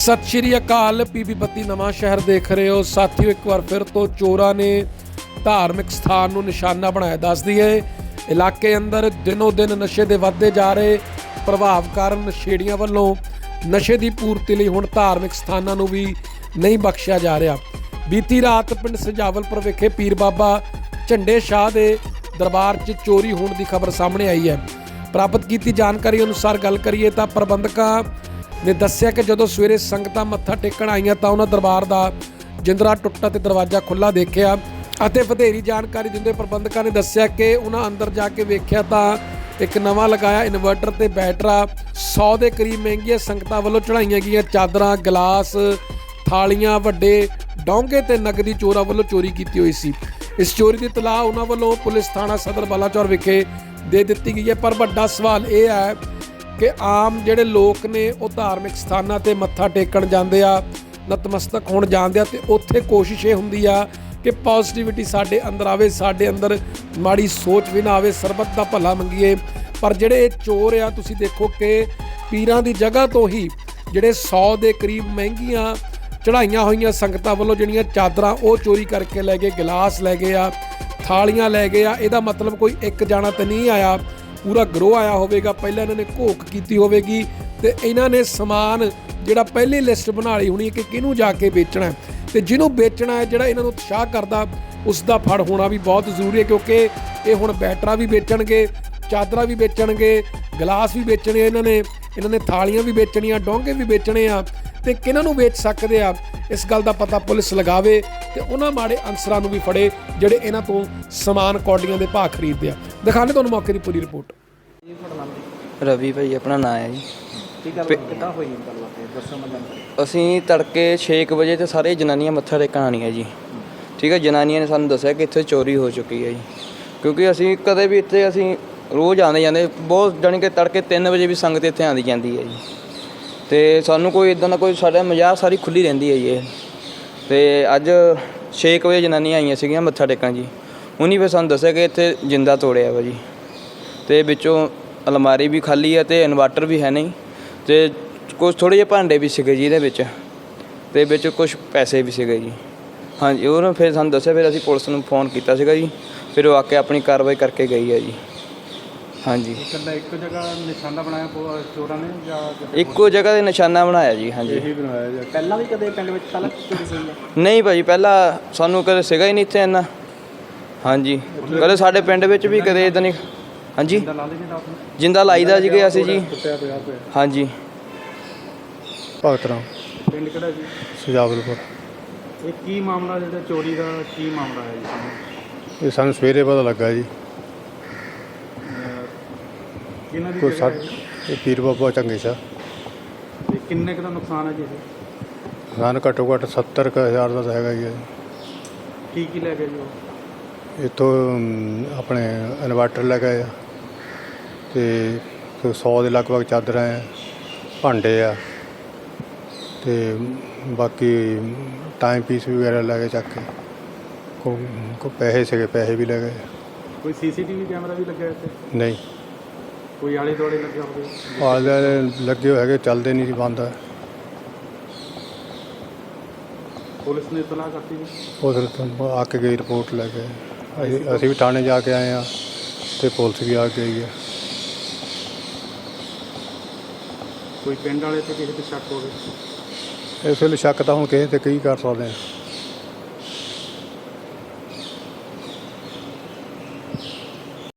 ਸਤਿ ਸ਼੍ਰੀ ਅਕਾਲ ਪੀਪੀ ਬੱਤੀ ਨਵਾਂ ਸ਼ਹਿਰ ਦੇਖ ਰਹੇ ਹੋ। ਸਾਥੀਓ, ਇੱਕ ਵਾਰ ਫਿਰ ਤੋਂ ਚੋਰਾਂ ਨੇ ਧਾਰਮਿਕ ਸਥਾਨ ਨੂੰ ਨਿਸ਼ਾਨਾ ਬਣਾਇਆ। ਦੱਸਦੀ ਹੈ ਇਲਾਕੇ ਅੰਦਰ ਦਿਨੋ ਦਿਨ ਨਸ਼ੇ ਦੇ ਵੱਧਦੇ ਜਾ ਰਹੇ, ਪ੍ਰਭਾਵ ਕਾਰਨ ਨਸ਼ੇੜੀਆਂ ਵੱਲੋਂ ਨਸ਼ੇ ਦੀ ਪੂਰਤੀ ਲਈ ਹੁਣ ਧਾਰਮਿਕ ਸਥਾਨਾਂ ਨੂੰ ਵੀ ਨਹੀਂ ਬਖਸ਼ਿਆ ਜਾ ਰਿਹਾ। ਬੀਤੀ ਰਾਤ ਪਿੰਡ ਸਜਾਵਲਪੁਰ ਵਿਖੇ ਪੀਰ ਬਾਬਾ ਝੰਡੇ ਸ਼ਾਹ ਦੇ ਦਰਬਾਰ 'ਚ ਚੋਰੀ ਹੋਣ ਦੀ ਖਬਰ ਸਾਹਮਣੇ ਆਈ ਹੈ। ਪ੍ਰਾਪਤ ਕੀਤੀ ਜਾਣਕਾਰੀ ਅਨੁਸਾਰ ਗੱਲ ਕਰੀਏ ਤਾਂ ਪ੍ਰਬੰਧਕਾਂ ਨੇ ਦੱਸਿਆ ਕਿ ਜਦੋਂ ਸਵੇਰੇ ਸੰਗਤਾਂ ਮੱਥਾ ਟੇਕਣ ਆਈਆਂ ਤਾਂ ਉਹਨਾਂ ਦਰਬਾਰ ਦਾ ਜਿੰਦਰਾ ਟੁੱਟਾ ਤੇ ਦਰਵਾਜ਼ਾ ਖੁੱਲਾ ਦੇਖਿਆ ਅਤੇ ਵਧੇਰੀ ਜਾਣਕਾਰੀ ਦਿੰਦੇ ਪ੍ਰਬੰਧਕਾਂ ਨੇ ਦੱਸਿਆ ਕਿ ਉਹਨਾਂ ਅੰਦਰ ਜਾ ਕੇ ਵੇਖਿਆ ਤਾਂ ਇੱਕ ਨਵਾਂ ਲਗਾਇਆ ਇਨਵਰਟਰ ਤੇ ਬੈਟਰਾ 100 ਦੇ ਕਰੀਬ ਮਹਿੰਗੀਆਂ ਸੰਗਤਾਂ ਵੱਲੋਂ ਚੜਾਈਆਂ ਗਈਆਂ ਚਾਦਰਾਂ, ਗਲਾਸ, ਥਾਲੀਆਂ, ਵੱਡੇ ਡੋਂਗੇ ਤੇ ਨਗਦੀ ਚੋਰਾਂ ਵੱਲੋਂ ਚੋਰੀ ਕੀਤੀ ਹੋਈ ਸੀ। ਇਸ ਚੋਰੀ ਦੀ ਤਲਾਹ ਉਹਨਾਂ ਵੱਲੋਂ ਪੁਲਿਸ ਥਾਣਾ ਸਦਰ ਬਲਾਚੌਰ ਵਿਖੇ ਦੇ ਦਿੱਤੀ ਗਈ ਹੈ। ਪਰ ਵੱਡਾ ਸਵਾਲ ਇਹ ਹੈ ਕਿ ਆਮ ਜਿਹੜੇ ਲੋਕ ਨੇ ਉਹ ਧਾਰਮਿਕ ਸਥਾਨਾਂ ਤੇ ਮੱਥਾ ਟੇਕਣ ਜਾਂਦੇ ਆ, ਨਤਮਸਤਕ ਹੋਣ ਜਾਂਦੇ ਆ ਤੇ ਉੱਥੇ ਕੋਸ਼ਿਸ਼ ਇਹ ਹੁੰਦੀ ਆ ਕਿ ਪੋਜ਼ਿਟਿਵਿਟੀ ਸਾਡੇ ਅੰਦਰ ਆਵੇ, ਸਾਡੇ ਅੰਦਰ ਮਾੜੀ ਸੋਚ ਵੀ ਨਾ ਆਵੇ, ਸਰਬੱਤ ਦਾ ਭਲਾ ਮੰਗੀਏ। ਪਰ ਜਿਹੜੇ ਇਹ ਚੋਰ ਆ, ਤੁਸੀਂ ਦੇਖੋ ਕਿ ਪੀਰਾਂ ਦੀ ਜਗ੍ਹਾ ਤੋਂ ਹੀ ਜਿਹੜੇ 100 ਦੇ ਕਰੀਬ ਮਹਿੰਗੀਆਂ ਚੜਾਈਆਂ ਹੋਈਆਂ ਸੰਗਤਾਂ ਵੱਲੋਂ ਜਿਹੜੀਆਂ ਚਾਦਰਾਂ ਉਹ ਚੋਰੀ ਕਰਕੇ ਲੈ ਗਏ, ਗਲਾਸ ਲੈ ਗਏ ਆ, ਥਾਲੀਆਂ ਲੈ ਗਏ ਆ, ਇਹਦਾ ਮਤਲਬ ਕੋਈ ਇੱਕ ਜਾਣਾ ਤਾਂ ਨਹੀਂ ਆਇਆ। ਪੂਰਾ ਗਰੋ ਆਇਆ ਹੋਵੇਗਾ, ਪਹਿਲਾਂ ਇਹਨਾਂ ਨੇ ਘੋਖ ਕੀਤੀ ਹੋਵੇਗੀ ਤੇ ਇਹਨਾਂ ਨੇ ਸਮਾਨ ਜਿਹੜਾ ਪਹਿਲੀ ਲਿਸਟ ਬਣਾ ਲਈ ਹੋਣੀ ਕਿ ਕਿਹਨੂੰ ਜਾ ਕੇ ਵੇਚਣਾ ਹੈ। ਤੇ ਜਿਹਨੂੰ ਵੇਚਣਾ ਹੈ, ਜਿਹੜਾ ਇਹਨਾਂ ਨੂੰ ਉਤਸ਼ਾਹ ਕਰਦਾ ਉਸ ਦਾ ਫੜ ਹੋਣਾ ਵੀ ਬਹੁਤ ਜ਼ਰੂਰੀ ਹੈ ਕਿਉਂਕਿ ਇਹ ਹੁਣ ਬੈਟਰਾ ਵੀ ਵੇਚਣਗੇ, ਚਾਦਰਾਂ ਵੀ ਵੇਚਣਗੇ, ਗਲਾਸ ਵੀ ਵੇਚਣੇ ਇਹਨਾਂ ਨੇ ਇਹਨਾਂ ਨੇ ਥਾਲੀਆਂ ਵੀ ਵੇਚਣੀਆਂ, ਡੋਂਗੇ ਵੀ ਵੇਚਣੇ ਆ ਤੇ ਕਿਹਨਾਂ ਨੂੰ ਵੇਚ ਸਕਦੇ ਆ, ਇਸ ਗੱਲ ਦਾ ਪਤਾ ਪੁਲਿਸ ਲਗਾਵੇ ਤੇ ਉਹਨਾਂ ਮਾੜੇ ਅਨਸਰਾਂ ਨੂੰ ਵੀ ਫੜੇ ਜਿਹੜੇ ਇਹਨਾਂ ਤੋਂ ਸਮਾਨ ਕੌਡੀਆਂ ਦੇ ਭਾਅ ਖਰੀਦਦੇ ਆ। ਦਿਖਾਣੇ ਤੁਹਾਨੂੰ ਮੌਕੇ ਦੀ ਪੂਰੀ ਰਿਪੋਰਟ। ਰਵੀ ਭਾਈ ਆਪਣਾ ਨਾਂ ਹੈ ਜੀ। ਕੀ ਗੱਲ ਕਿੱਦਾਂ ਹੋਈ ਗੱਲ ਤੇ ਦੱਸੋ ਮੈਂ ਜਾਣਕਾਰੀ ਅਸੀਂ ਤੜਕੇ 6 ਵਜੇ ਤੇ ਸਾਰੇ ਜਨਾਨੀਆਂ ਮੱਥਾ ਟੇਕਣ ਆਉਣੀਆਂ ਜੀ। ਠੀਕ ਹੈ ਜਨਾਨੀਆਂ ਨੇ ਸਾਨੂੰ ਦੱਸਿਆ ਕਿ ਇੱਥੇ ਚੋਰੀ ਹੋ ਚੁੱਕੀ ਹੈ ਜੀ। ਕਿਉਂਕਿ ਅਸੀਂ ਕਦੇ ਵੀ ਇੱਥੇ ਅਸੀਂ ਰੋਜ਼ ਆਉਂਦੇ ਜਾਂਦੇ ਬਹੁਤ ਜਾਣੀ ਕਿ ਤੜਕੇ 3 ਵਜੇ ਵੀ ਸੰਗਤ ਇੱਥੇ ਆਉਂਦੀ ਜਾਂਦੀ ਹੈ ਜੀ। ਤੇ ਸਾਨੂੰ ਕੋਈ ਇਦਾਂ ਦਾ ਕੋਈ ਸਾਡਾ ਮਜ਼ਾਕ ਸਾਰੀ ਖੁੱਲੀ ਰਹਿੰਦੀ ਹੈ ਜੀ ਇਹ। ਤੇ ਅੱਜ 6 ਵਜੇ ਜਨਾਨੀਆਂ ਆਈਆਂ ਸੀਗੀਆਂ ਮੱਥਾ ਟੇਕਣ ਜੀ। ਉਹਨੀ ਫਿਰ ਸਾਨੂੰ ਦੱਸਿਆ ਕਿ ਇੱਥੇ ਜਿੰਦਾ ਤੋੜਿਆ ਵਾ ਜੀ। ਤੇ ਵਿੱਚੋਂ ਅਲਮਾਰੀ ਵੀ ਖਾਲੀ ਹੈ ਤੇ ਇਨਵਰਟਰ ਵੀ ਹੈ ਨਹੀਂ। ਤੇ ਕੁਝ ਥੋੜੇ ਜਿਹੇ ਭਾਂਡੇ ਵੀ ਸੀਗੇ ਜੀ ਇਹਦੇ ਵਿੱਚ। ਤੇ ਵਿੱਚ ਕੁਝ ਪੈਸੇ ਵੀ ਸੀਗੇ ਜੀ। ਹਾਂਜੀ ਉਹਨੇ ਫਿਰ ਸਾਨੂੰ ਦੱਸਿਆ ਫਿਰ ਅਸੀਂ ਪੁਲਿਸ ਨੂੰ ਫੋਨ ਕੀਤਾ ਸੀਗਾ ਜੀ। ਫਿਰ ਉਹ ਆ ਕੇ ਆਪਣੀ ਕਾਰਵਾਈ ਕਰਕੇ ਗਈ ਹੈ ਜੀ। ਹਾਂਜੀ। ਇਕੱਲਾ ਇੱਕ ਜਗ੍ਹਾ ਨਿਸ਼ਾਨਾ ਬਣਾਇਆ ਪੋ- ਚੋਰਾਂ ਨੇ ਜਾਂ ਇੱਕੋ ਜਗ੍ਹਾ ਤੇ ਨਿਸ਼ਾਨਾ ਬਣਾਇਆ ਜੀ ਹਾਂਜੀ। ਇਹੀ ਬਣਾਇਆ ਜਾਂ। ਪਹਿਲਾਂ ਵੀ ਕਦੇ ਪਿੰਡ ਵਿੱਚ ਪਹਿਲਾਂ ਚੋਰੀ ਹੋਈ ਹੈ ਨਹੀਂ ਭਾਜੀ ਪਹਿਲਾਂ ਸਾਨੂੰ ਕਦੇ ਸੀਗਾ ਹੀ ਨਹੀਂ ਇੱਥੇ ਇੰਨਾ। ਹਾਂਜੀ। ਕਦੇ ਸਾਡੇ ਪਿੰਡ ਵਿੱਚ ਵੀ ਕਦੇ ਇਦਾਂ ਨਹੀਂ। ਹਾਂਜੀ। ਜਿੰਦਾ ਲਾਈਦਾ ਸੀਗੇ ਅਸੀਂ ਜੀ। ਹਾਂਜੀ। ਭਗਤ ਰਾਮ। ਪਿੰਡ ਕਿਹੜਾ ਜੀ? ਸੁਜਾਵਲਪੁਰ। ਇਹ ਕੀ ਮਾਮਲਾ ਜਿਹੜਾ ਚੋਰੀ ਦਾ ਕੀ ਮਾਮਲਾ ਹੈ ਜੀ? ਇਹ ਸਾਨੂੰ ਸਵੇਰੇ ਪਤਾ ਲੱਗਾ ਜੀ। ਕਿਹਨਾਂ ਦੀ ਕੋਈ ਹੈ? ਇਹ ਪੀਰ ਬਾਬਾ ਚੰਗੇ ਸ਼ਾ ਤੇ ਕਿੰਨੇ ਕੁ ਦਾ ਨੁਕਸਾਨ ਹੈ ਜੀ ਇਹ? ਸਾਨੂੰ ਘੱਟੋ ਘੱਟ 70 ਕੁ ਹਜ਼ਾਰ ਦਾ ਹੈਗਾ ਹੈ ਕੀ ਕੀ ਲੈ ਗਏ ਜੀ ਉਹ? ਇੱਥੋਂ ਆਪਣੇ ਇਨਵਰਟਰ ਲੈ ਗਏ ਆ ਤੇ ਕੋਈ 100 ਦੇ ਲਗਭਗ ਚਾਦਰਾਂ ਆ ਭਾਂਡੇ ਆ ਤੇ ਬਾਕੀ ਟਾਈਮ ਪੀਸ ਵਗੈਰਾ ਲੈ ਗਏ ਚੱਕ ਕੇ ਕੋ ਕੋ ਪੈਸੇ ਸੀਗੇ ਪੈਸੇ ਵੀ ਲੈ ਗਏ ਕੋਈ ਸੀਸੀਟੀਵੀ ਕੈਮਰਾ ਵੀ ਲੱਗਿਆ ਇੱਥੇ? ਨਹੀਂ। ਕੋਈ ਆਲੇ ਦੁਆਲੇ ਲੱਗਿਆ ਹੋਵੇ? ਆਲੇ ਲੱਗੇ ਹੋਏ ਹੈਗੇ ਚੱਲਦੇ ਨਹੀਂ ਸੀ ਬੰਦ ਪੁਲਿਸ ਨੇ ਇਤਲਾਹ ਕਰਤੀ ਜੀ? ਉਸ ਤੋਂ ਆ ਕੇ ਗਈ ਰਿਪੋਰਟ ਲੈ ਕੇ। ਅਸੀਂ ਅਸੀਂ ਵੀ ਥਾਣੇ ਜਾ ਕੇ ਆਏ ਆ ਤੇ ਪੁਲਿਸ ਵੀ ਆ ਕੇ ਗਈ ਹੈ। ਕੋਈ ਪਿੰਡ ਵਾਲੇ ਤੇ ਕਿਸੇ ਤੇ ਸ਼ੱਕ ਹੋਵੇ? ਇਸ ਵੇਲੇ ਸ਼ੱਕ ਤਾਂ ਹੁਣ ਕਿਸੇ ਤੇ ਕੀ ਕਰ ਸਕਦੇ ਆ